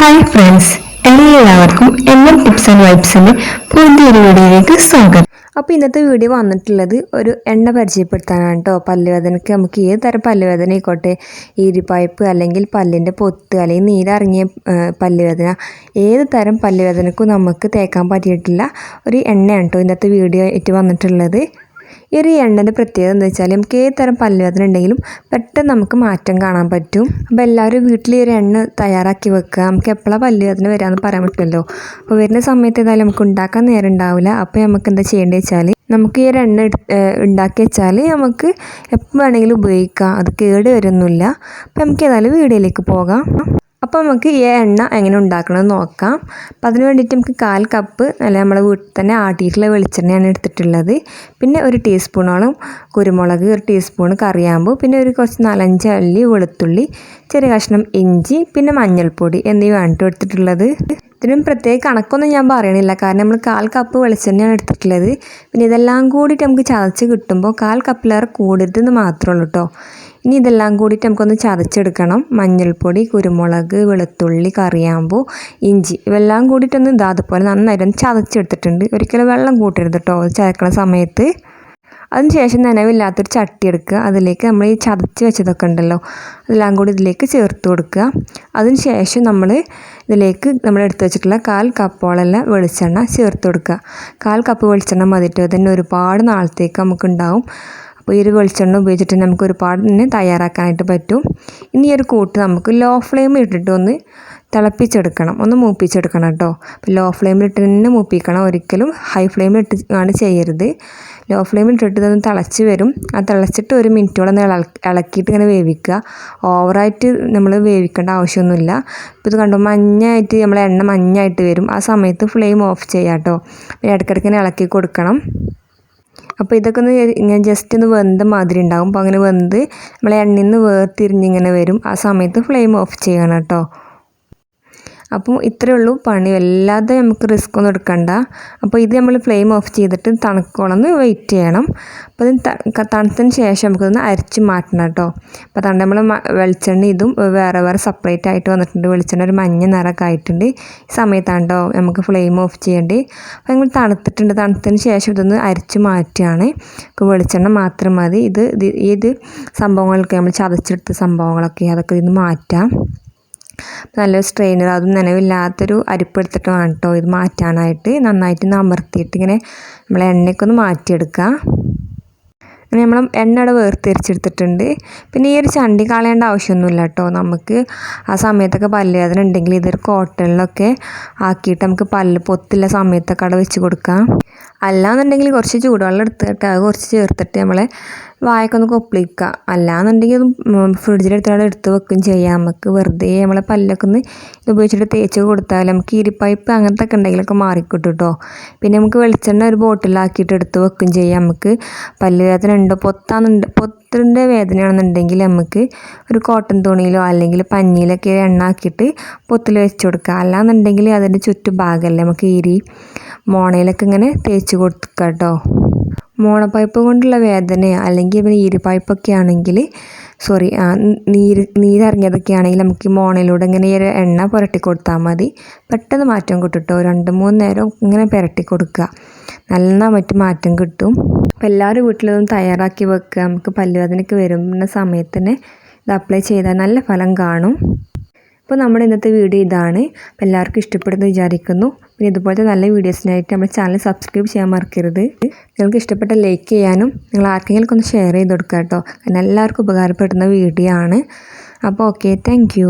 Hi friends എല്ലാവർക്കും M M tips and വൈബ്സിന്റെ പുതിയൊരു വീഡിയോയിലേക്ക് സ്വാഗതം. അപ്പോൾ ഇന്നത്തെ വീഡിയോ വന്നിട്ടുള്ളത് ഒരു എണ്ണ പരിചയപ്പെടുത്താനാണ് കേട്ടോ പല്ലുവേദനയ്ക്ക് നമുക്ക് ഏത് തരം പല്ലുവേദന ആയിക്കോട്ടെ? ഈരിപ്പായ്പ് അല്ലെങ്കിൽ പല്ലിന്റെ പൊത്ത് അല്ലെങ്കിൽ നീരിറങ്ങിയ പല്ലുവേദന. ഏത് തരം പല്ലുവേദനക്കും നമുക്ക് തേക്കാൻ പറ്റിയിട്ടില്ല. ഒരു എണ്ണയാണ് കേട്ടോ ഇന്നത്തെ വീഡിയോ ആയിട്ട് വന്നിട്ടുള്ളത്. ഈ എണ്ണന്റെ പ്രത്യേകത എന്താ വെച്ചാൽ നമുക്ക് ഏത് തരം പല്ലുവേദന ഉണ്ടെങ്കിലും പെട്ടെന്ന് നമുക്ക് മാറ്റം കാണാൻ പറ്റും. അപ്പോൾ എല്ലാവരും വീട്ടിൽ ഈ ഒരു എണ്ണ തയ്യാറാക്കി വെക്കുക. നമുക്ക് എപ്പോഴാണ് പല്ലുവേദന വരാമെന്ന് പറയാൻ പറ്റുമല്ലോ അപ്പോൾ വരുന്ന സമയത്ത് ഏതായാലും നമുക്ക് ഉണ്ടാക്കാൻ നേരം ഉണ്ടാവില്ല. അപ്പോൾ നമുക്ക് എന്താ ചെയ്യേണ്ടത് വെച്ചാൽ നമുക്ക് ഈ ഒരു എണ്ണ ഉണ്ടാക്കി വെച്ചാൽ നമുക്ക് എപ്പോൾ വേണമെങ്കിലും ഉപയോഗിക്കാം. അത് കേട് വരുന്നില്ല. അപ്പോൾ നമുക്ക് ഏതായാലും വീഡിയോയിലേക്ക് പോകാം. അപ്പോൾ നമുക്ക് ഈ എണ്ണ എങ്ങനെ ഉണ്ടാക്കണമെന്ന് നോക്കാം. അപ്പം അതിന് വേണ്ടിയിട്ട് നമുക്ക് കാൽ കപ്പ് അല്ല നമ്മുടെ വീട്ടിൽ തന്നെ ആട്ടിയിട്ടുള്ള വെളിച്ചെണ്ണയാണ് എടുത്തിട്ടുള്ളത്. പിന്നെ ഒരു ടീസ്പൂണോളം കുരുമുളക് ഒരു ടീസ്പൂൺ കറിയാമ്പൂ പിന്നെ ഒരു കുറച്ച് നാലഞ്ച് അല്ലി വെളുത്തുള്ളി ചെറിയ കഷ്ണം ഇഞ്ചി പിന്നെ മഞ്ഞൾപ്പൊടി എന്നിവ വേണ്ടിട്ട് എടുത്തിട്ടുള്ളത്. ഇതിനും പ്രത്യേക കണക്കൊന്നും ഞാൻ പറയണില്ല. കാരണം നമ്മൾ കാൽ കപ്പ് വെളിച്ചെണ്ണയാണ് എടുത്തിട്ടുള്ളത്. പിന്നെ ഇതെല്ലാം കൂടിയിട്ട് നമുക്ക് ചതച്ച് കിട്ടുമ്പോൾ കാൽ കപ്പിലേറെ കൂടരുതെന്ന് മാത്രമേ ഉള്ളൂ കേട്ടോ ഇനി ഇതെല്ലാം കൂടിയിട്ട് നമുക്കൊന്ന് ചതച്ചെടുക്കണം. മഞ്ഞൾപ്പൊടി കുരുമുളക് വെളുത്തുള്ളി കറിയാമ്പൂ ഇഞ്ചി ഇവെല്ലാം കൂടിയിട്ടൊന്ന് ഇതാ അതുപോലെ നന്നായിട്ടൊന്ന് ചതച്ചെടുത്തിട്ടുണ്ട്. ഒരിക്കലും വെള്ളം കൂട്ടരുത് കേട്ടോ ചതക്കണ സമയത്ത്. അതിനുശേഷം നനവില്ലാത്തൊരു ചട്ടി എടുക്കുക. അതിലേക്ക് നമ്മൾ ഈ ചതച്ച് വെച്ചതൊക്കെ ഉണ്ടല്ലോ. അതെല്ലാം കൂടി ഇതിലേക്ക് ചേർത്ത് കൊടുക്കുക. അതിനുശേഷം നമ്മൾ ഇതിലേക്ക് നമ്മൾ എടുത്തു വെച്ചിട്ടുള്ള കാൽ കപ്പോളല്ല വെളിച്ചെണ്ണ ചേർത്ത് കൊടുക്കുക. കാൽ കപ്പ് വെളിച്ചെണ്ണ മതിയിട്ട് തന്നെ ഒരുപാട് നാളത്തേക്ക് നമുക്കുണ്ടാവും. അപ്പോൾ ഈ ഒരു വെളിച്ചെണ്ണ ഉപയോഗിച്ചിട്ട് നമുക്ക് ഒരുപാട് തന്നെ തയ്യാറാക്കാനായിട്ട് പറ്റും. ഇനി ഈ ഒരു കൂട്ട് നമുക്ക് ലോ ഫ്ലെയിം ഇട്ടിട്ട് ഒന്ന് തിളപ്പിച്ചെടുക്കണം. ഒന്ന് മൂപ്പിച്ചെടുക്കണം കേട്ടോ. അപ്പോൾ ലോ ഫ്ലെയിമിൽ ഇട്ട് തന്നെ മൂപ്പിക്കണം. ഒരിക്കലും ഹൈ ഫ്ലെയിമിൽ ഇട്ട് ആണ് ചെയ്യരുത്. ലോ ഫ്ലെയിമിൽ ഇട്ടിട്ട് ഇതൊന്ന് തിളച്ച് വരും. ആ തിളച്ചിട്ട് ഒരു മിനിറ്റോളം ഒന്ന് ഇള- ഇളക്കിയിട്ട് ഇങ്ങനെ വേവിക്കുക. ഓവറായിട്ട് നമ്മൾ വേവിക്കേണ്ട ആവശ്യമൊന്നുമില്ല. ഇപ്പോൾ ഇത് കണ്ടോ മഞ്ഞായിട്ട് നമ്മൾ എണ്ണ മഞ്ഞായിട്ട് വരും. ആ സമയത്ത് ഫ്ലെയിം ഓഫ് ചെയ്യാം കേട്ടോ. പിന്നെ ഇടയ്ക്കിടയ്ക്ക് ഇങ്ങനെ ഇളക്കി കൊടുക്കണം. അപ്പോൾ ഇതൊക്കെ ഒന്ന് ഇങ്ങനെ ജസ്റ്റ് ഒന്ന് വെന്ത മാതിരി ഉണ്ടാകും അപ്പോൾ അങ്ങനെ വെന്ത് നമ്മൾ എണ്ണയിൽ നിന്ന് വേർതിരിഞ്ഞിങ്ങനെ വരും. ആ സമയത്ത് ഫ്ലെയിം ഓഫ് ചെയ്യണം കേട്ടോ. അപ്പം ഇത്രയേ ഉള്ളൂ. പണി വല്ലാതെ നമുക്ക് റിസ്ക് ഒന്നും എടുക്കണ്ട. അപ്പോൾ ഇത് നമ്മൾ ഫ്ലെയിം ഓഫ് ചെയ്തിട്ട് തണുക്കോളം വെയിറ്റ് ചെയ്യണം. അപ്പോൾ ഇത് തണുത്തതിന് ശേഷം നമുക്കിതൊന്ന് അരച്ച് മാറ്റണം കേട്ടോ. അപ്പോൾ അതുകൊണ്ട് നമ്മൾ വെളിച്ചെണ്ണ ഇതും വേറെ വേറെ സെപ്പറേറ്റ് ആയിട്ട് വന്നിട്ടുണ്ട്. വെളിച്ചെണ്ണ ഒരു മഞ്ഞ നിറമൊക്കെ ആയിട്ടുണ്ട്. ഈ സമയത്താണ്ടോ നമുക്ക് ഫ്ലെയിം ഓഫ് ചെയ്യേണ്ടി. അപ്പോൾ നമ്മൾ തണുത്തിട്ടുണ്ട്. തണുത്തതിന് ശേഷം ഇതൊന്ന് അരച്ച് മാറ്റുകയാണ്. അപ്പോൾ വെളിച്ചെണ്ണ മാത്രം മതി. ഇത് ഇത് സംഭവങ്ങളൊക്കെ നമ്മൾ ചതച്ചെടുത്ത സംഭവങ്ങളൊക്കെ അതൊക്കെ ഇതിന് മാറ്റാം. നല്ലൊരു സ്ട്രെയിനർ അതും നനവില്ലാത്തൊരു അരിപ്പെടുത്തിട്ട് വേണം കേട്ടോ ഇത് മാറ്റാനായിട്ട് നന്നായിട്ട് ഒന്ന് അമർത്തിയിട്ട് ഇങ്ങനെ നമ്മൾ എണ്ണയൊക്കെ ഒന്ന് മാറ്റിയെടുക്കുക. അങ്ങനെ നമ്മൾ എണ്ണ അവിടെ വേർതിരിച്ചെടുത്തിട്ടുണ്ട്. പിന്നെ ഈ ഒരു ചണ്ടി കളയേണ്ട ആവശ്യമൊന്നുമില്ല കേട്ടോ നമുക്ക് ആ സമയത്തൊക്കെ പല്ലുവേദന ഉണ്ടെങ്കിൽ ഇതൊരു കോട്ടണിലൊക്കെ ആക്കിയിട്ട് നമുക്ക് പല്ല് പൊത്തില്ല സമയത്തൊക്കെ അവിടെ വെച്ച് കൊടുക്കാം. അല്ലാന്നുണ്ടെങ്കിൽ കുറച്ച് ചൂടുവെള്ളം എടുത്തിട്ട് അത് കുറച്ച് ചേർത്തിട്ട് നമ്മളെ വായൊക്കെ ഒന്ന് കൊപ്പിളിക്കുക. അല്ലാന്നുണ്ടെങ്കിൽ അത് ഫ്രിഡ്ജിലെടുത്തിട്ട് എടുത്ത് വെക്കുകയും ചെയ്യാം. നമുക്ക് വെറുതെ നമ്മളെ പല്ലൊക്കെ ഒന്ന് ഉപയോഗിച്ചിട്ട് തേച്ച് കൊടുത്താൽ നമുക്ക് ഇരിപ്പൈപ്പ് അങ്ങനത്തെ ഒക്കെ ഉണ്ടെങ്കിലൊക്കെ മാറിക്കിട്ടും കേട്ടോ. പിന്നെ നമുക്ക് വെളിച്ചെണ്ണ ഒരു ബോട്ടിലാക്കിയിട്ട് എടുത്ത് വെക്കുകയും ചെയ്യാം. നമുക്ക് പല്ല് വേദന ഉണ്ടോ? പൊത്താന്നുണ്ട് പൊത്തിന്റെ വേദനയാണെന്നുണ്ടെങ്കിൽ നമുക്ക് ഒരു കോട്ടൺ തുണിയിലോ അല്ലെങ്കിൽ പഞ്ഞിയിലൊക്കെ എണ്ണ ആക്കിയിട്ട് പൊത്തിൽ വെച്ച് കൊടുക്കുക. അല്ലാന്നുണ്ടെങ്കിൽ അതിന്റെ ചുറ്റുഭാഗമല്ലേ നമുക്ക് ഈരി മോണയിലൊക്കെ ഇങ്ങനെ തേച്ച് കൊടുക്കുക കേട്ടോ മോണപ്പൈപ്പ് കൊണ്ടുള്ള വേദന അല്ലെങ്കിൽ പിന്നെ ഈരിപ്പൈപ്പൊക്കെ ആണെങ്കിൽ സോറി നീര് നീരിറങ്ങിയതൊക്കെ ആണെങ്കിൽ നമുക്ക് ഈ മോണയിലൂടെ ഇങ്ങനെ ഈ ഒരു എണ്ണ പുരട്ടി കൊടുത്താൽ മതി. പെട്ടെന്ന് മാറ്റം കിട്ടും കേട്ടോ രണ്ട് മൂന്ന് നേരം ഇങ്ങനെ പുരട്ടി കൊടുക്കുക. മറ്റ് മാറ്റം കിട്ടും. അപ്പോൾ എല്ലാവരും വീട്ടിലൊന്നും തയ്യാറാക്കി വെക്കുക. നമുക്ക് പല്ലുവേദനയ്ക്ക് വരുന്ന സമയത്ത് തന്നെ ഇത് അപ്ലൈ ചെയ്താൽ നല്ല ഫലം കാണും. അപ്പോൾ നമ്മുടെ ഇന്നത്തെ വീഡിയോ ഇതാണ്. അപ്പോൾ എല്ലാവർക്കും ഇഷ്ടപ്പെടുന്നു വിചാരിക്കുന്നു. പിന്നെ ഇതുപോലത്തെ നല്ല വീഡിയോസിനായിട്ട് നമ്മുടെ ചാനൽ സബ്സ്ക്രൈബ് ചെയ്യാൻ മറക്കരുത്. നിങ്ങൾക്ക് ഇഷ്ടപ്പെട്ട ലൈക്ക് ചെയ്യാനും നിങ്ങൾ ആർക്കെങ്കിലും ഒന്ന് ഷെയർ ചെയ്ത് കൊടുക്കുക കേട്ടോ. കാരണം എല്ലാവർക്കും ഉപകാരപ്പെടുന്ന വീഡിയോ ആണ്. അപ്പോൾ ഓക്കെ താങ്ക്